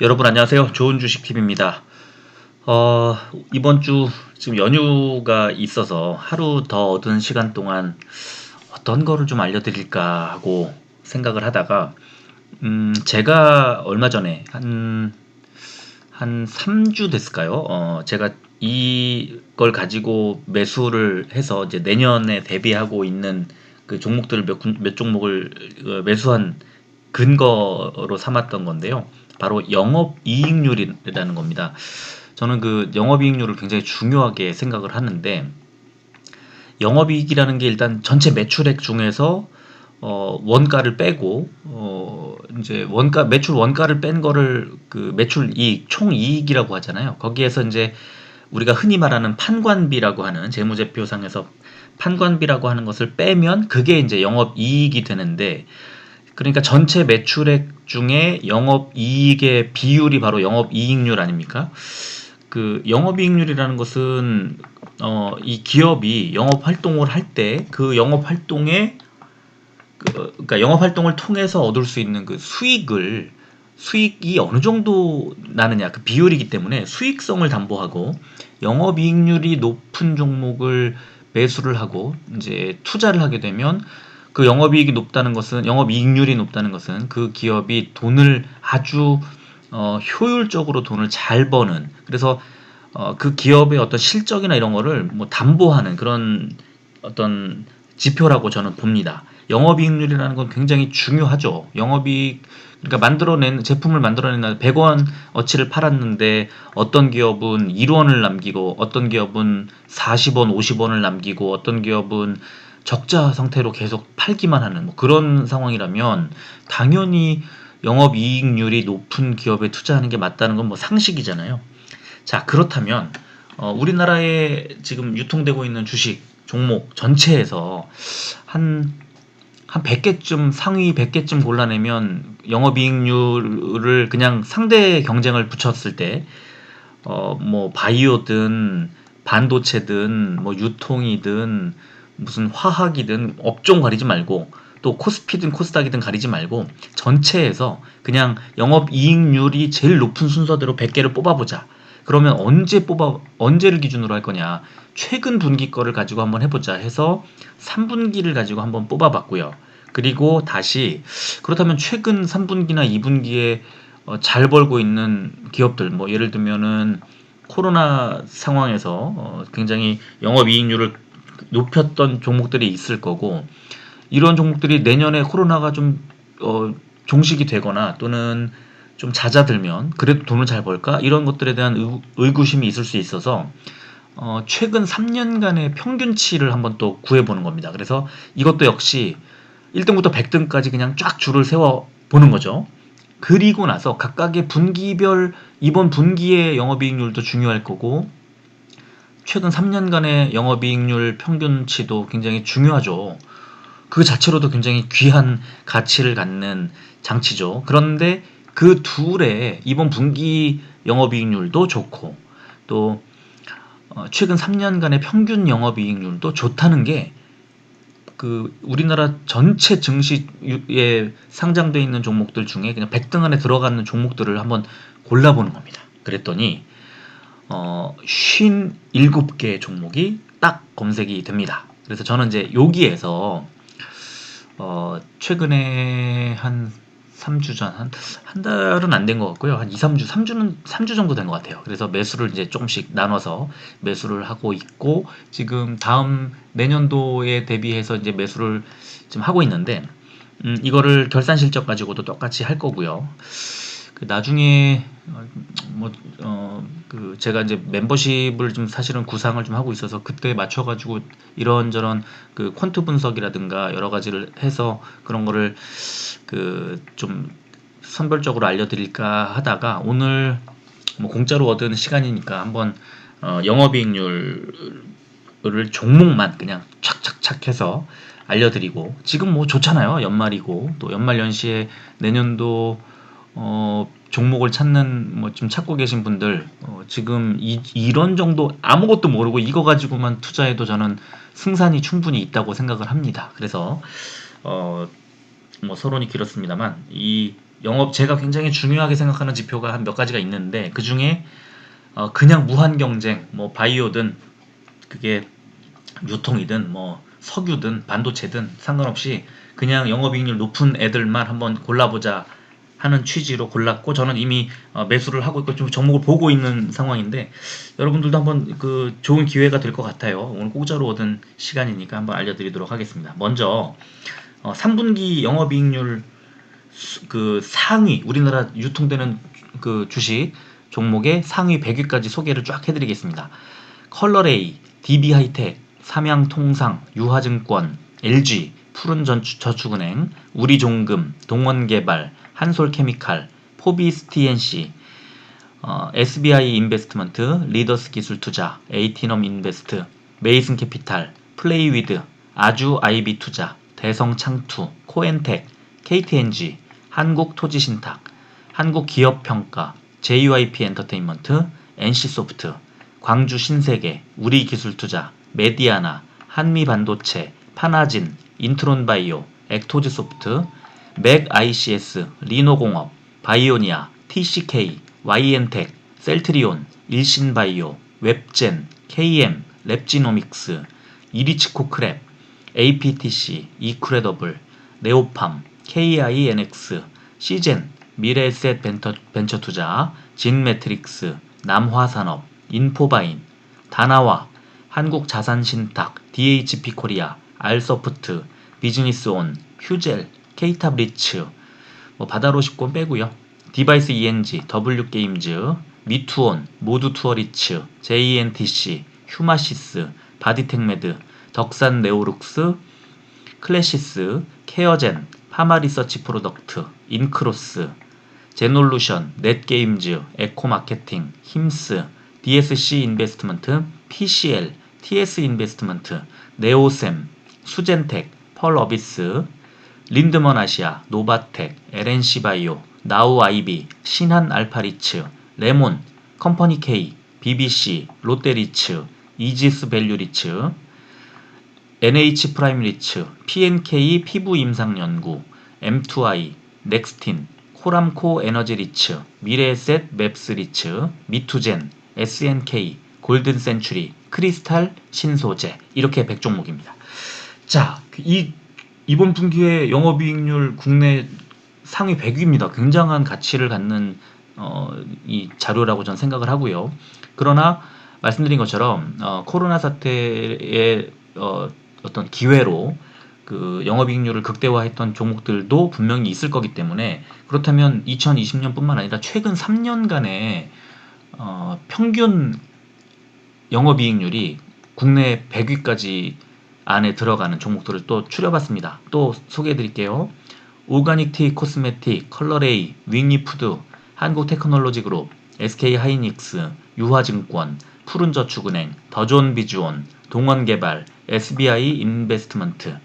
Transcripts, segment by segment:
여러분 안녕하세요. 좋은 주식 TV입니다. 어, 이번 주 지금 연휴가 있어서 하루 더 얻은 시간 동안 어떤 거를 좀 알려드릴까 하고 생각을 하다가 음, 제가 얼마 전에 한, 한 3주 됐을까요? 어, 제가 이걸 가지고 매수를 해서 이제 내년에 대비하고 있는 그 종목들을 몇, 군- 몇 종목을 어, 매수한 근거로 삼았던 건데요. 바로 영업 이익률이라는 겁니다. 저는 그 영업 이익률을 굉장히 중요하게 생각을 하는데 영업 이익이라는 게 일단 전체 매출액 중에서 어, 원가를 빼고 어, 이제 원가 매출 원가를 뺀 거를 그 매출 이익 총 이익이라고 하잖아요. 거기에서 이제 우리가 흔히 말하는 판관비라고 하는 재무제표상에서 판관비라고 하는 것을 빼면 그게 이제 영업 이익이 되는데 그러니까 전체 매출액 중에 영업 이익의 비율이 바로 영업 이익률 아닙니까? 그 영업 이익률이라는 것은 어, 이 기업이 영업 활동을 할 때 그 영업 활동에 그, 그러니까 영업 활동을 통해서 얻을 수 있는 그 수익을 수익이 어느 정도 나느냐 그 비율이기 때문에 수익성을 담보하고 영업 이익률이 높은 종목을 매수를 하고 이제 투자를 하게 되면 그 영업이익이 높다는 것은 영업이익률이 높다는 것은 그 기업이 돈을 아주 어, 효율적으로 돈을 잘 버는 그래서 어, 그 기업의 어떤 실적이나 이런 거를 뭐 담보하는 그런 어떤 지표라고 저는 봅니다. 영업이익률이라는 건 굉장히 중요하죠. 영업이익 그러니까 만들어낸 제품을 만들어낸 100원 어치를 팔았는데 어떤 기업은 1원을 남기고 어떤 기업은 40원, 50원을 남기고 어떤 기업은 적자 상태로 계속 팔기만 하는 뭐 그런 상황이라면 당연히 영업 이익률이 높은 기업에 투자하는 게 맞다는 건 뭐 상식이잖아요. 자 그렇다면 어, 우리나라에 지금 유통되고 있는 주식 종목 전체에서 한, 한 100개쯤, 상위 100개쯤 골라내면 영업이익률을 그냥 상대 경쟁을 붙였을 때, 어, 뭐, 바이오든, 반도체든, 뭐, 유통이든, 무슨 화학이든, 업종 가리지 말고, 또 코스피든 코스닥이든 가리지 말고, 전체에서 그냥 영업이익률이 제일 높은 순서대로 100개를 뽑아보자. 그러면 언제 뽑아 언제를 기준으로 할 거냐? 최근 분기 거를 가지고 한번 해보자 해서 3분기를 가지고 한번 뽑아봤고요. 그리고 다시 그렇다면 최근 3분기나 2분기에 어, 잘 벌고 있는 기업들, 뭐 예를 들면은 코로나 상황에서 어, 굉장히 영업이익률을 높였던 종목들이 있을 거고 이런 종목들이 내년에 코로나가 좀 어, 종식이 되거나 또는 좀 잦아들면 그래도 돈을 잘 벌까 이런 것들에 대한 의, 의구심이 있을 수 있어서 어, 최근 3년간의 평균치를 한번 또 구해보는 겁니다. 그래서 이것도 역시 1등부터 100등까지 그냥 쫙 줄을 세워 보는 거죠. 그리고 나서 각각의 분기별 이번 분기의 영업이익률도 중요할 거고 최근 3년간의 영업이익률 평균치도 굉장히 중요하죠. 그 자체로도 굉장히 귀한 가치를 갖는 장치죠. 그런데 그 둘의 이번 분기 영업이익률도 좋고 또 어, 최근 3년간의 평균 영업이익률도 좋다는 게 그 우리나라 전체 증시에 상장돼 있는 종목들 중에 그냥 100등 안에 들어가는 종목들을 한번 골라보는 겁니다. 그랬더니 어, 57개 종목이 딱 검색이 됩니다. 그래서 저는 이제 여기에서 어, 최근에 한 3주 전, 한, 한 달은 안 된 것 같고요. 한 2, 3주, 3주는, 3주 정도 된 것 같아요. 그래서 매수를 이제 조금씩 나눠서 매수를 하고 있고, 지금 다음 내년도에 대비해서 이제 매수를 지금 하고 있는데, 음, 이거를 결산 실적 가지고도 똑같이 할 거고요. 그 나중에, 어, 뭐, 어, 그 제가 이제 멤버십을 좀 사실은 구상을 좀 하고 있어서 그때 맞춰 가지고 이런저런 그 퀀트 분석이라든가 여러 가지를 해서 그런 거를 그 좀 선별적으로 알려 드릴까 하다가 오늘 뭐 공짜로 얻은 시간이니까 한번 어 영업이익률을 종목만 그냥 착착착 해서 알려드리고 지금 뭐 좋잖아요. 연말이고 또 연말 연시에 내년도 어 종목을 찾는 뭐 지금 찾고 계신 분들 어 지금 이, 이런 정도 아무것도 모르고 이거 가지고만 투자해도 저는 승산이 충분히 있다고 생각을 합니다. 그래서 어 뭐 서론이 길었습니다만 이 영업 제가 굉장히 중요하게 생각하는 지표가 한 몇 가지가 있는데 그 중에 어, 그냥 무한 경쟁, 뭐 바이오든 그게 유통이든 뭐 석유든 반도체든 상관없이 그냥 영업이익률 높은 애들만 한번 골라보자 하는 취지로 골랐고 저는 이미 어, 매수를 하고 있고 좀 종목을 보고 있는 상황인데 여러분들도 한번 그 좋은 기회가 될 것 같아요. 오늘 공짜로 얻은 시간이니까 한번 알려드리도록 하겠습니다. 먼저 어, 3분기 영업이익률 그 상위 우리나라 유통되는 그 주식 종목의 상위 100위까지 소개를 쫙 해드리겠습니다. 컬러레이, DB하이텍, 삼양통상, 유화증권, LG, 푸른저축은행, 우리종금, 동원개발, 한솔케미칼, 포비스TNC, 어, SBI 인베스트먼트, 리더스 기술 투자, 에이티넘 인베스트, 메이슨 캐피탈, 플레이위드, 아주 아이비 투자, 대성 창투, 코엔텍, KTNG, 한국토지신탁, 한국기업평가, JYP 엔터테인먼트, NC소프트, 광주신세계, 우리기술투자, 메디아나, 한미반도체, 파나진, 인트론바이오, 액토즈소프트, 맥ICS, 리노공업, 바이오니아, TCK, YN텍, 셀트리온, 일신바이오, 웹젠, KM, 랩지노믹스, 이리치코크랩, APTC, 이크레더블, 네오팜, KINX, 시젠, 미래에셋 벤처, 벤처투자, 진매트릭스, 남화산업, 인포바인, 다나와, 한국자산신탁, DHP 코리아, 알소프트, 비즈니스온, 휴젤, 케이타 브리츠, 뭐 바다로식권 빼고요. 디바이스 ENG, W게임즈, 미투온, 모두투어리츠, JNTC, 휴마시스, 바디텍메드, 덕산 네오룩스, 클래시스, 케어젠, 파마리서치 프로덕트, 인크로스, 제놀루션, 넷게임즈, 에코마케팅, 힘스, DSC 인베스트먼트, PCL, TS 인베스트먼트, 네오셈, 수젠텍, 펄어비스, 린드먼 아시아, 노바텍, LNC 바이오, 나우 아이비, 신한 알파리츠, 레몬, 컴퍼니 K, BBC, 롯데리츠, 이지스 밸류리츠, NH 프라임 리츠, PNK 피부 임상 연구, M2I, 넥스틴, 코람코 에너지 리츠, 미래에셋 맵스 리츠, 미투젠, SNK, 골든 센츄리, 크리스탈, 신소재 이렇게 100종목입니다. 자, 이 이번 분기에 영업이익률 국내 상위 100위입니다. 굉장한 가치를 갖는 어, 이 자료라고 저는 생각을 하고요. 그러나 말씀드린 것처럼 어, 코로나 사태의 어, 어떤 기회로 그 영업이익률을 극대화했던 종목들도 분명히 있을 거기 때문에 그렇다면 2020년뿐만 아니라 최근 3년간의 어, 평균 영업이익률이 국내 100위까지 안에 들어가는 종목들을 또 추려봤습니다. 또 소개해드릴게요. 오가닉 티 코스메틱, 컬러레이, 윙리푸드, 한국테크놀로지그룹, SK하이닉스, 유화증권, 푸른저축은행, 더존비주온, 동원개발, SBI 인베스트먼트,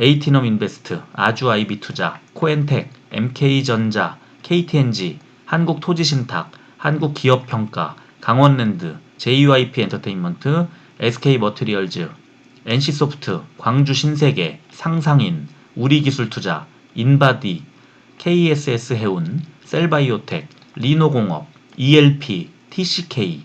에이티넘 인베스트, 아주아이비투자, 코엔텍, MK전자, KTNG, 한국토지신탁, 한국기업평가, 강원랜드, JYP 엔터테인먼트, SK머트리얼즈, NC소프트, 광주신세계, 상상인, 우리기술투자, 인바디, KSS 해운, 셀바이오텍, 리노공업, ELP, TCK,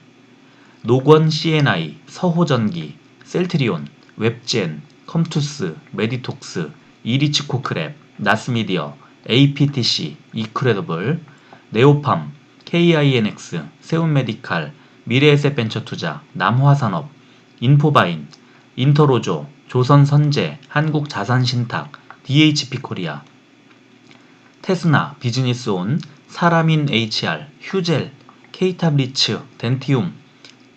노건 CNI, 서호전기, 셀트리온, 웹젠, 컴투스, 메디톡스, 이리치코크랩, 나스미디어, APTC, 이크레더블, 네오팜, KINX, 세운메디칼, 미래에셋 벤처투자, 남화산업, 인포바인, 인터로조, 조선선제, 한국자산신탁, DHP 코리아, 테스나, 비즈니스온, 사라민 HR, 휴젤, 케이타블리츠, 덴티움,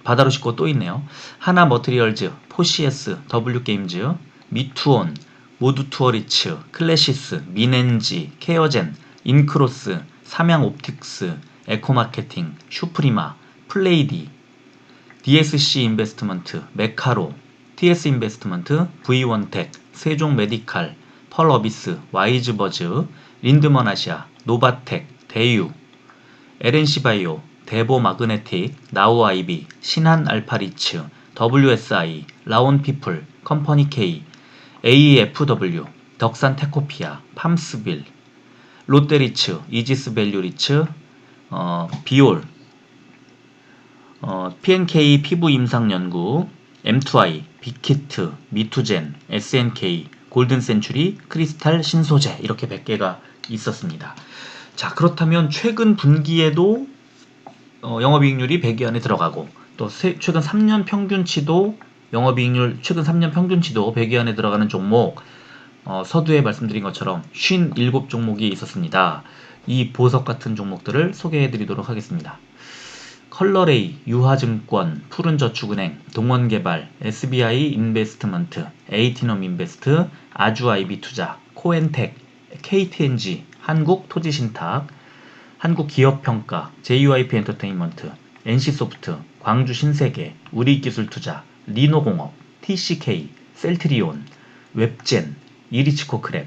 바다로 싣고 또 있네요. 하나 머트리얼즈, 포시에스, W게임즈, 미투온, 모두투어리츠, 클래시스, 미넨지, 케어젠, 인크로스, 삼양옵틱스, 에코마케팅, 슈프리마, 플레이디, DSC 인베스트먼트, 메카로, TS 인베스트먼트, V1텍, 세종메디칼, 펄어비스, 와이즈버즈, 린드먼 아시아, 노바텍, 대유, LNC바이오, 데보마그네틱, 나우아이비, 신한알파리츠, WSI, 라온피플, 컴퍼니 K, AFW, 덕산테코피아, 팜스빌, 롯데리츠, 이지스 밸류리츠, 어, 비올, 어, PNK 피부 임상 연구, M2i, 빅히트, 미투젠, SNK, 골든 센츄리, 크리스탈 신소재 이렇게 100개가 있었습니다. 자, 그렇다면 최근 분기에도 어, 영업이익률이 100위 안에 들어가고 또 세, 최근 3년 평균치도 영업이익률 최근 3년 평균치도 100위 안에 들어가는 종목 어, 서두에 말씀드린 것처럼 57 종목이 있었습니다. 이 보석 같은 종목들을 소개해 드리도록 하겠습니다. 컬러레이, 유화증권, 푸른저축은행, 동원개발, SBI 인베스트먼트, 에이티넘 인베스트, 아주아이비투자, 코엔텍, KTNG, 한국토지신탁, 한국기업평가, JYP 엔터테인먼트, NC소프트, 광주신세계, 우리기술투자, 리노공업, TCK, 셀트리온, 웹젠, 이리치코크랩,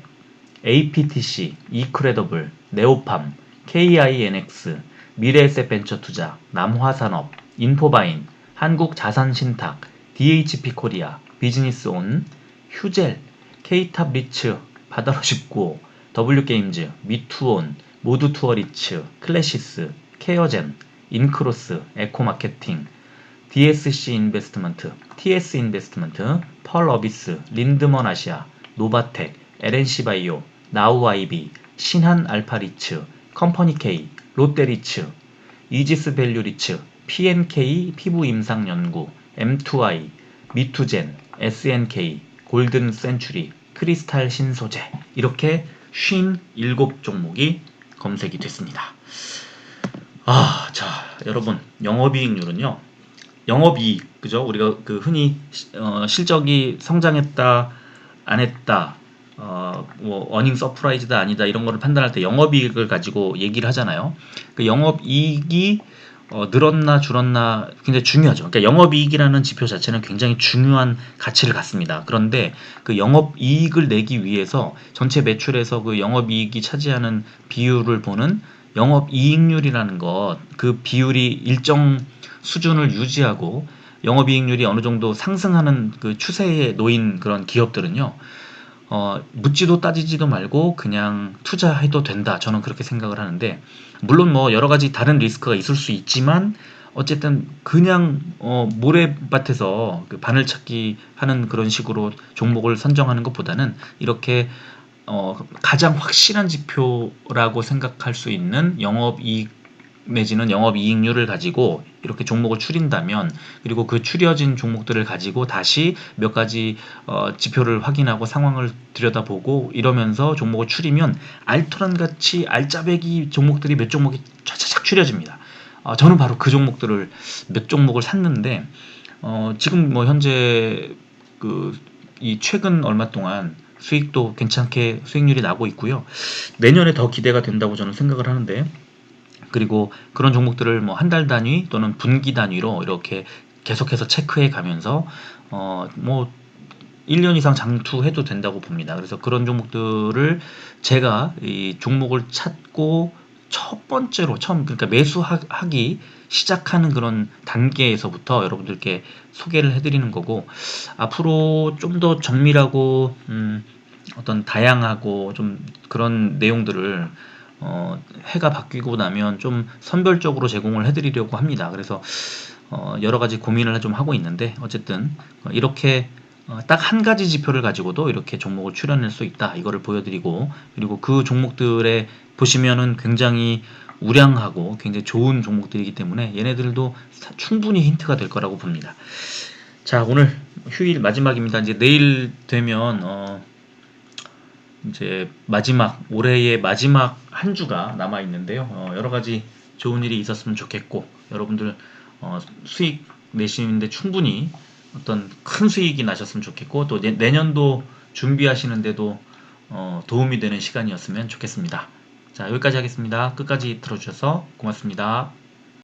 APTC, 이크레더블, 네오팜, KINX, 미래에셋벤처투자, 남화산업, 인포바인, 한국자산신탁, DHP 코리아, 비즈니스온, 휴젤, K탑 리츠, 바다로 쉽고, W게임즈, 미투온, 모두투어리츠, 클래시스, 케어젠, 인크로스, 에코마케팅, DSC 인베스트먼트, TS 인베스트먼트, 펄어비스, 린드먼 아시아, 노바텍, LNC 바이오, 나우아이비, 신한 알파리츠, 컴퍼니 K, 롯데리츠, 이지스 밸류리츠, PNK 피부 임상 연구, M2i, 미투젠, SNK, 골든 센츄리, 크리스탈 신소재 이렇게 57 종목이 검색이 됐습니다. 아, 자, 여러분, 영업이익률은요. 영업이익, 그죠? 우리가 그 흔히 어, 실적이 성장했다, 안 했다, 어, 뭐 어닝 서프라이즈다 아니다 이런 거를 판단할 때 영업이익을 가지고 얘기를 하잖아요. 그 영업이익이 어, 늘었나 줄었나 굉장히 중요하죠. 그러니까 영업이익이라는 지표 자체는 굉장히 중요한 가치를 갖습니다. 그런데 그 영업이익을 내기 위해서 전체 매출에서 그 영업이익이 차지하는 비율을 보는 영업이익률이라는 것, 그 비율이 일정 수준을 유지하고 영업이익률이 어느 정도 상승하는 그 추세에 놓인 그런 기업들은요. 어, 묻지도 따지지도 말고 그냥 투자해도 된다. 저는 그렇게 생각을 하는데, 물론 뭐 여러 가지 다른 리스크가 있을 수 있지만, 어쨌든 그냥 어, 모래밭에서 그 바늘 찾기 하는 그런 식으로 종목을 선정하는 것보다는 이렇게 어, 가장 확실한 지표라고 생각할 수 있는 영업이익 내지는 영업이익률을 가지고 이렇게 종목을 추린다면 그리고 그 추려진 종목들을 가지고 다시 몇 가지 어, 지표를 확인하고 상황을 들여다보고 이러면서 종목을 추리면 알토란 같이 알짜배기 종목들이 몇 종목이 차차착 추려집니다. 어, 저는 바로 그 종목들을 몇 종목을 샀는데 어, 지금 뭐 현재 그 이 최근 얼마 동안 수익도 괜찮게 수익률이 나고 있고요. 내년에 더 기대가 된다고 저는 생각을 하는데 그리고 그런 종목들을 뭐 한 달 단위 또는 분기 단위로 이렇게 계속해서 체크해 가면서 어뭐 1년 이상 장투해도 된다고 봅니다. 그래서 그런 종목들을 제가 이 종목을 찾고 첫 번째로 처음 그러니까 매수하기 시작하는 그런 단계에서부터 여러분들께 소개를 해드리는 거고 앞으로 좀 더 정밀하고 음 어떤 다양하고 좀 그런 내용들을 어, 해가 바뀌고 나면 좀 선별적으로 제공을 해드리려고 합니다. 그래서 어, 여러 가지 고민을 좀 하고 있는데 어쨌든 어, 이렇게 어, 딱한 가지 지표를 가지고도 이렇게 종목을 출연할 수 있다 이거를 보여드리고 그리고 그 종목들에 보시면은 굉장히 우량하고 굉장히 좋은 종목들이기 때문에 얘네들도 충분히 힌트가 될 거라고 봅니다. 자 오늘 휴일 마지막입니다. 이제 내일 되면 어, 이제 마지막 올해의 마지막 한 주가 남아 있는데요. 어, 여러 가지 좋은 일이 있었으면 좋겠고 여러분들 어, 수익 내시는데 충분히 어떤 큰 수익이 나셨으면 좋겠고 또 내, 내년도 준비하시는데도 어, 도움이 되는 시간이었으면 좋겠습니다. 자 여기까지 하겠습니다. 끝까지 들어주셔서 고맙습니다.